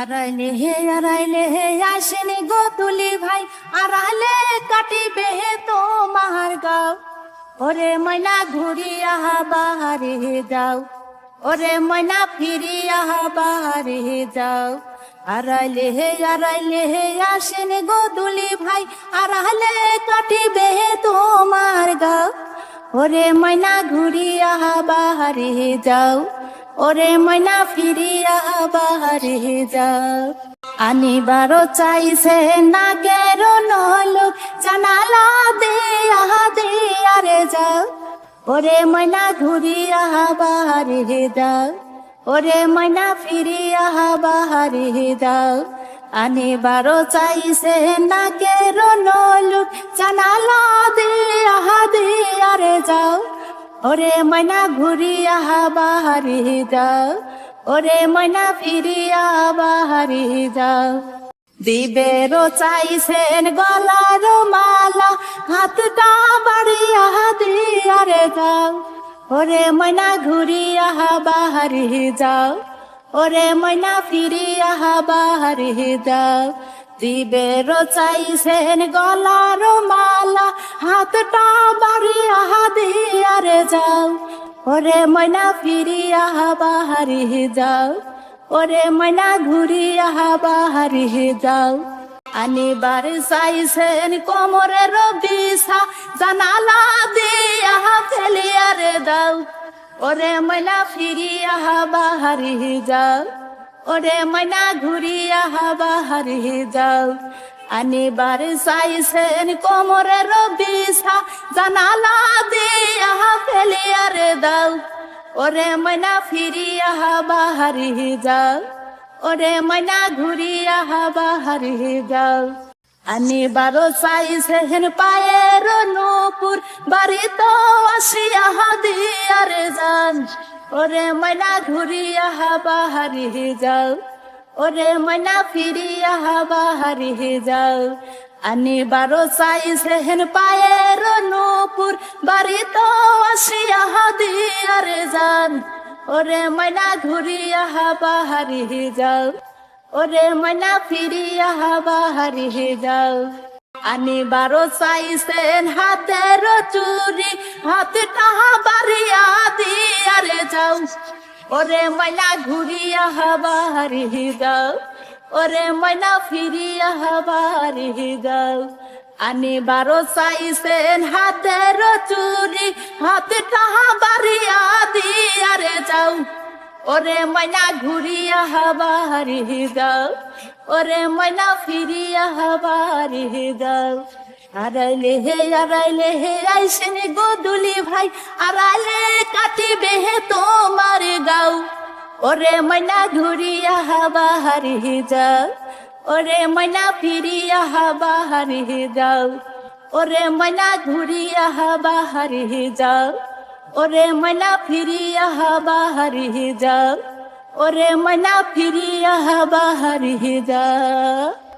হারাইলে হে হারাইলে হে, আসেনি গো তুলি ভাই। আড়ালে কাটিবে হে তোমার গাও। ওরে ময়না ঘুরি আহা বাহারে যাও। ওরে ময়না ফিরি আহা বাহারে যাও। আড়াইলে হে আড়াইলে হে, আসেনি গো তুলি ভাই। আড়ালে কাটিবে হে তোমার গাও। ওরে ময়না ঘুরি আহা বাহারে যাও। ওরে ময়না ফিরিয়া বাহারে যাও। আনিবারও চাইছে না গের নলোক জানালা দেয়া দেয়া রে যাও। ওরে ময়না ঘুরিয়া বাহারে যাও। ওরে ময়না ফিরিয়া বাহারে যাও। আনিবারও চাইছে না গের নলোক জানালা দেয়া দেয়া রে যাও। ওরে ময়না ঘুরিয়া বাহারি যাও, ওরে ময়না ফিরিয়া বাহারি যাও। দিবেরও চাইছেন গলার মালা, হাতটা বাড়িয়া দিয়ারে যাও। ওরে ময়না ঘুরিয়া বাহারি যাও, ওরে ময়না ফিরিয়া বাহারি যাও। দিবেরও চাইছেন গলার মালা, হাতটা বাড়িয়া দিয়ারে যাও ওরে ময়না ফিরিয়া বাহারি যাও ওরে ময়না ঘুরিয়া বাহারি যাও আনিবার চাইছেন কোমরের বিছা। জানালা দিয়া ফেলিয়ারে দাও ওরে ময়না ফিরিয়া বাহারি যাও ওরে ময়না ঘুরিয়া বাহারি যাও আনিবার চাইছেন কোমরের বিছা জানালা দিয়া ফেলিয়ারে দাও। ওরে ময়না ফিরিয়া বাহারি যাও। ওরে ময়না ঘুরিয়া বাহারি যাও। আনিবার চাইছেন পায়ের নূপুর। বাড়ি তো আসিয়া দিয়ারে যান ওরে ময়না ঘুরিয়া বাহারি যাও। ওরে ময়না ফিরিয়া বাহারি যাও আনিবার চাইছেন পায়ের নূপুর, বাড়ি তো আসিয়া দিয়ারে যান ওরে ময়না ঘুরিয়া বাহারি যাও ওরে ময়না ফিরিয়া বাহারি যাও আনি আনিবার চাইছেন হাতের চুরি, হাতটা বাড়িয়া দিয়ারে যাও ওরে ময়না ঘুরিয়া বাহারি যাও ওরে ময়না ফিরিয়া বাহারি যাও আনিবার চাইছেন হাতের চুরি হাতটা বাড়িয়া দিয়ারে যাও। ওরে ময়না ঘুরিয়া বাহারি যাও ওরে ময়না ফিরিয়া বাহারি যাও আড়াইলে হে আড়াইলে হে আইসেন গোদুলি ভাই। আড়াইলে কাটিবে হে তোমার গাও। ওরে ময়না ঘুরিয়া বাহারি যাও। ওরে ময়না ফিরিয়া বাহারি যাও। ওরে ময়না ঘুরিয়া বাহারি যাও। ওরে ময়না ফিরিয়া বাহারি যাও। ওরে ময়না ফিরিয়া বাহারি যাও।